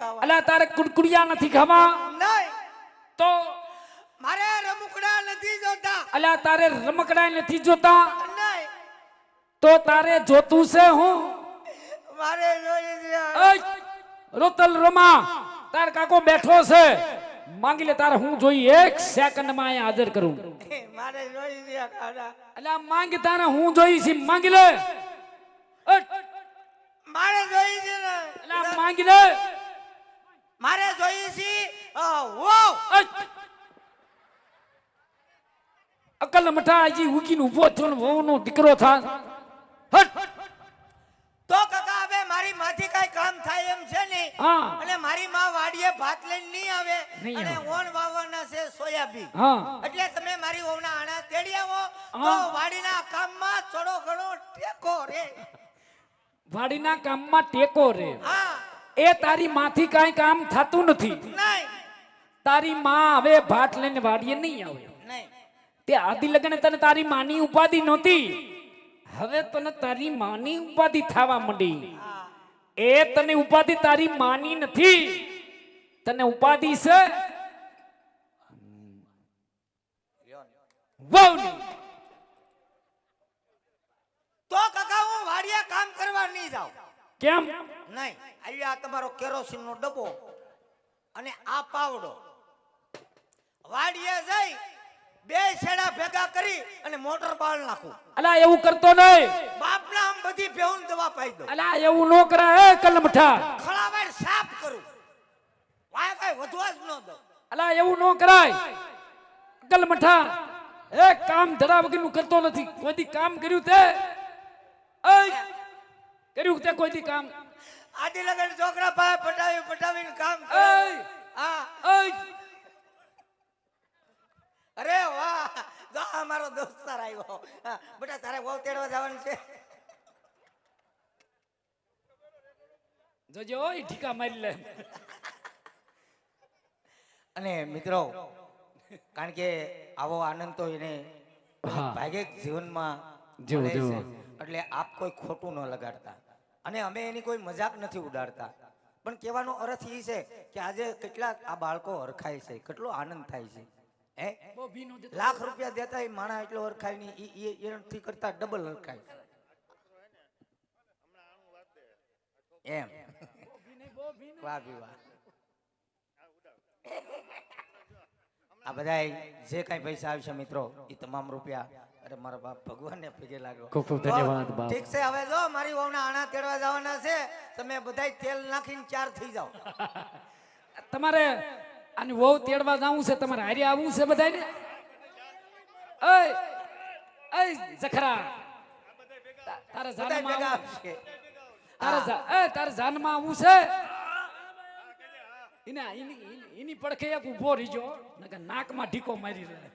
અલા તારે કુડકુડિયા નથી ખાવા? નહીં. તો? મારે રમકડા નથી જોતા. અલા તારે રમકડા નથી જોતા? નહીં. તો તારે જોતું છે હું? મારે રોતલ રમા. તાર કાકો બેઠો છે. માંગી લે તારે હું જોઈ એક સેકન્ડમાં અહીંયા હાજર કરું. મારે જોઈ છે ખાડા. માંગ તારે હું જોઈ છે માંગી લે. મારે જોઈએ છે એટલે માંગી લે. અકલ મઠા હજી ઉકીને ઊભો થયો વહુનો દીકરો થા. તો કાકા હવે મારી માથી કઈ કામ થાય એમ છે ને હા. અને મારી માં વાડીએ ભાત લઈને નહીં આવે અને. ઓણ વાવવાના છે સોયાબીન. હા. એટલે તમે મારી વહુના આણા તેડી આવો તો. વાડીના કામમાં થોડો ઘણો ટેકો રે. વાડીના કામમાં ટેકો રે. હા. એ તારી માથી કાંઈ કામ થતું નથી. નહીં. તારી માં હવે ભાટ લઈને વાડીએ નહીં આવે. તે આદિ લગ્ન તને તારી માની ઉપાધિ નહોતી. હવે તને તારી માની ઉપાધિ થવા માંડી. એ તને ઉપાધિ તારી માની નથી. તને ઉપાધિ છે. તો કાકા હું વાડિયા કામ કરવા નહીં જાઉં. કેમ? નહીં. આવી તમારો કેરોસીન નો ડબ્બો અને આ પાવડો. વાડીએ જઈ બે છેડા ભેગા કરી અને મોટર બાળ નાખું. અલા એવું કરતો નહીં. બાપના આમ બધી ભેહું દવા પાઈ દો અલા એવું ન કરાય હે કલમઠા ખળાવાડ સાફ કરું. વાય કઈ વધવા જ ન અલા એવું ન કરાય. કલમઠા એ કામ ધરા વગરનું કરતો નથી. કોઈ કામ કર્યું તે? કર્યું તે કોઈ કામ? આદિ લગન છોકરા પાસે પટાવી પટાવીને કામ કરે હા એય. અરે વાહ જો આ મારો દોસ્તાર આવ્યો. બેટા તારે બહુ તેડવા જવાનું છે. જોજો ઓય ઠીકા મારી લે. અને મિત્રો કારણ કે આવો આનંદ તો એને ભાગે જીવનમાં જીવ જીવ. એટલે આપ કોઈ ખોટું ન લગાડતા. અને અમે એની કોઈ મજાક નથી ઉડાડતા. પણ કહેવાનો અર્થ એ છે કે આજે કેટલા આ બાળકો હરખાય છે કેટલો આનંદ થાય છે. લાખ રૂપિયા દેતા એ માણા એટલો હરખાય નહીં ઈ- ઈ એનાથી કરતા ડબલ હરખાય. એમ. વાહ વાહ આ બધા જે કઈ પૈસા આવશે મિત્રો એ તમામ રૂપિયા. અરે મારા બાપ ભગવાનને પગે લાગ્યો ખૂબ ખૂબ ધન્યવાદ બાપ. ઠીક છે હવે જો મારી વહુના આણા તેડવા જવાના છે. તમે બધાય તેલ નાખીને ચાર થઈ જાઓ. તમારે આની વહુ તેડવા જવું છે તમારે હારે આવવું છે બધાને જખરા. તા- બધાય જાનમાં તારે તારે જાનમાં આવવું છે? એને એની પડખે એક ઊભો રહીજો નાકમાં ઢીકો મારી રહ્યો.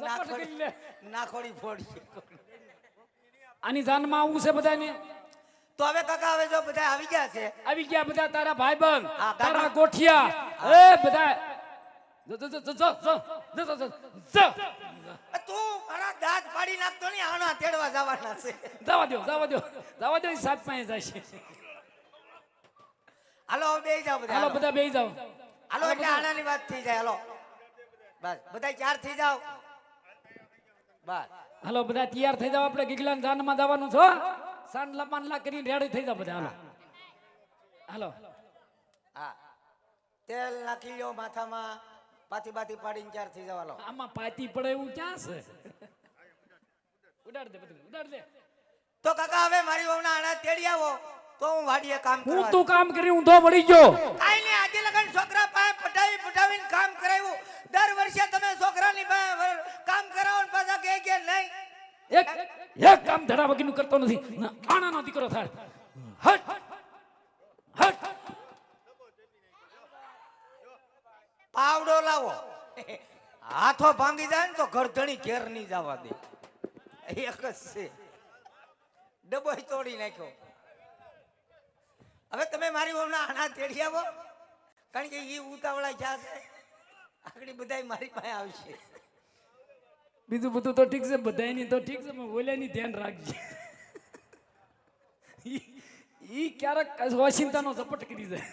નાખોડી નાખોડી ફોડી. આની જાનમાં આવવું છે બધાને તો હવે કાકા હવે જો બધા આવી ગયા છે. આવી ગયા બધા તારા ભાઈબંધ તારા ગોઠિયા. એ બધા પાડી નાખતો તેડવા દો જવા દો બે જાઓ બધા હાલો બધા બે જાઓ. હાલો એટલે આણાની વાત થઈ જાય હાલો. બસ બધા ચાર થઈ જાઓ. બસ. હાલો બધા તૈયાર થઈ જાવ આપણે ગીગલાન જાનમાં જવાનું છો સાન લપાનલા કરીને રેડી થઈ જા બધા હાલો. હાલો. હા. તેલ નાખી લ્યો માથામાં પાતી બાથી પાડીને ચાર થઈ જાવ હાલો. આમાં પાતી પડે એવું ક્યાં છે? ઉડાડ દે બધું ઉડાડ દે. તો કાકા હવે મારી વહુના આણા તેડી આવો. તો હું વાડીએ કામ હું કરવા તું કામ કરી હું તો વળી ગયો. કાઈ નહીં આજે લગન છોકરા પાસે પટાવી પટાવીને કામ કરાવ્યું. દર વર્ષે તમે છોકરાની પાસે કામ કરાવો ને પાછા કે કે નહીં. એક કામ ધડા વગરનું કરતો નથી. આણાનો દીકરો થાય. પાવડો લાવો. હાથો ભાંગી જાય ને તો ગરધણી ઘેર નહીં જવા દે. એક જ છે. ડબોય તોડી નાખ્યો. હવે તમે મારી વહુના આણા તેડી આવો. કારણ કે એ ઉતાવળા જ્યાં છે, આગળ બધા મારી પાસે આવશે. બીજું બધું તો ઠીક છે બધાની તો ઠીક છે પણ ઓલાની ધ્યાન રાખજે. ઈ ક્યારેક વસિંતાનો ઝપટ કરી જાય.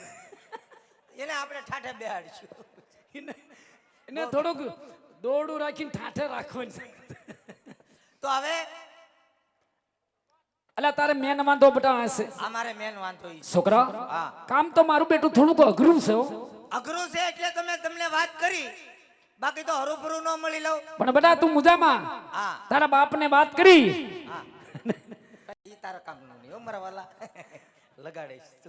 એને આપણે ઠાઠે બેહાડીશું. એને થોડુંક દોડું રાખીને ઠાઠે રાખવાનું તો હવે અલા તારે મેન વાંધો બટા હશે. અમારે મેન વાંધો. છોકરા કામ તો મારું બેટું થોડુંક અઘરું છે અઘરું છે એટલે તમે તમને વાત કરી. બાકી તો હરુભરું ન મળી લઉં. પણ બેટા તું મુજામાં. હા. તારા બાપને વાત કરી. હા. ઈ તારા કામનું નહીં હો મારા વાલા. લગાડીશ.